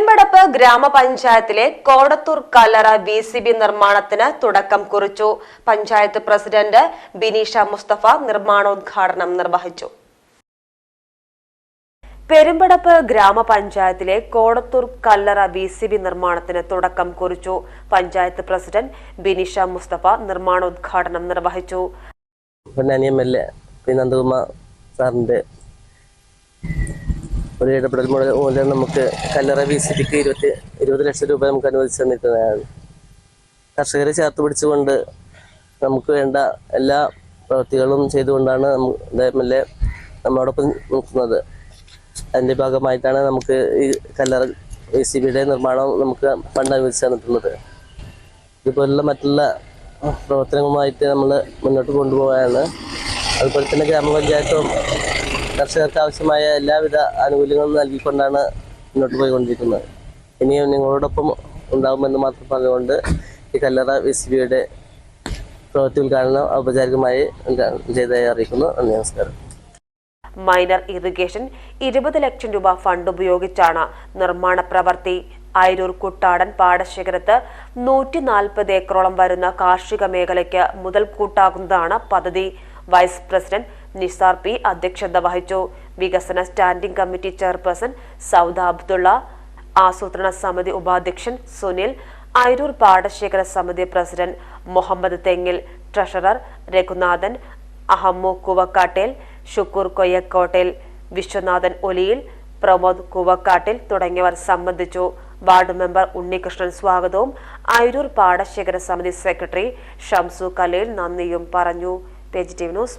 പെരുമ്പടപ്പ് ഗ്രാമപഞ്ചായത്തിലെ കോടത്തൂർ കല്ലറ B C B നിർമ്മാണത്തിന് തുടക്കം കുറിച്ചു. പഞ്ചായത്ത് പ്രസിഡന്റ് ബിനീഷ മുസ്തഫ നിർമ്മാണോദ്ഘാടനം നിർവഹിച്ചു. പെരുമ്പടപ്പ് ഗ്രാമപഞ്ചായത്തിലെ കോടത്തൂർ കല്ലറ ബി സി ബി നിർമ്മാണത്തിന് തുടക്കം കുറിച്ചു. പഞ്ചായത്ത് പ്രസിഡന്റ് ബിനിഷ മുസ്തഫ നിർമ്മാണോദ്ഘാടനം നിർവഹിച്ചു. പിന്നെ നന്ദകുമാർ സാറിന്റെ ഒരു ഇടപെടൽ മൂലം നമുക്ക് കല്ലറ വി സിക്ക് ഇരുപത്തി ഇരുപത് ലക്ഷം രൂപ നമുക്ക് അനുവദിച്ചു തന്നിരിക്കുന്നതാണ്. കർഷകരെ ചേർത്ത് പിടിച്ചുകൊണ്ട് നമുക്ക് വേണ്ട എല്ലാ പ്രവൃത്തികളും ചെയ്തുകൊണ്ടാണ് എം എൽ എ നമ്മളോടൊപ്പം നിൽക്കുന്നത്. അതിന്റെ ഭാഗമായിട്ടാണ് നമുക്ക് ഈ കല്ലറ വി സി ബിയുടെ നിർമ്മാണം നമുക്ക് ഫണ്ട് അനുവദിച്ചു തന്നിട്ടുള്ളത്. ഇതുപോലുള്ള മറ്റുള്ള പ്രവർത്തനങ്ങളുമായിട്ട് നമ്മൾ മുന്നോട്ട് കൊണ്ടുപോകാനാണ് അതുപോലെ തന്നെ ഗ്രാമപഞ്ചായത്തും കർഷകർക്ക് ആവശ്യമായ എല്ലാവിധ ആനുകൂല്യങ്ങളും നൽകിക്കൊണ്ടാണ് മുന്നോട്ട് പോയിക്കൊണ്ടിരിക്കുന്നത്. ഇനിയും നിങ്ങളോടൊപ്പം ഉണ്ടാകുമെന്ന് മാത്രം പറഞ്ഞുകൊണ്ട് ഈ കല്ലറ വി സി ബിയുടെ പ്രവൃത്തി ഉദ്ഘാടനം ഔപചാരികമായി ചെയ്തതായി അറിയിക്കുന്നു. നന്ദി നമസ്കാരം. മൈനർ ഇറിഗേഷൻ ഇരുപത് ലക്ഷം രൂപ ഫണ്ട് ഉപയോഗിച്ചാണ് നിർമ്മാണ പ്രവൃത്തി. അയരൂർ കുട്ടാടൻ പാടശേഖരത്ത് നൂറ്റി നാൽപ്പത് ഏക്കറോളം വരുന്ന കാർഷിക മേഖലയ്ക്ക് മുതൽക്കൂട്ടാകുന്നതാണ് പദ്ധതി. വൈസ് പ്രസിഡന്റ് നിസാർ പി അധ്യക്ഷത വഹിച്ചു. വികസന standing committee chairperson Sauda Abdulla ആസൂത്രണ സമിതി ഉപാധ്യക്ഷൻ സുനിൽ അയരൂർ പാടശേഖര സമിതി പ്രസിഡന്റ് മുഹമ്മദ് തെങ്ങിൽ ട്രഷറർ രഘുനാഥൻ അഹമ്മു കുവക്കാട്ടേൽ ഷുക്കൂർ കൊയ്യക്കോട്ടേൽ വിശ്വനാഥൻ ഒലിയിൽ പ്രമോദ് കുവക്കാട്ടിൽ തുടങ്ങിയവർ സംബന്ധിച്ചു. വാർഡ് മെമ്പർ ഉണ്ണികൃഷ്ണൻ സ്വാഗതവും. അയരൂർ പാടശേഖര സമിതി സെക്രട്ടറി ഷംസു കലയിൽ നന്ദിയും പറഞ്ഞു. Positive news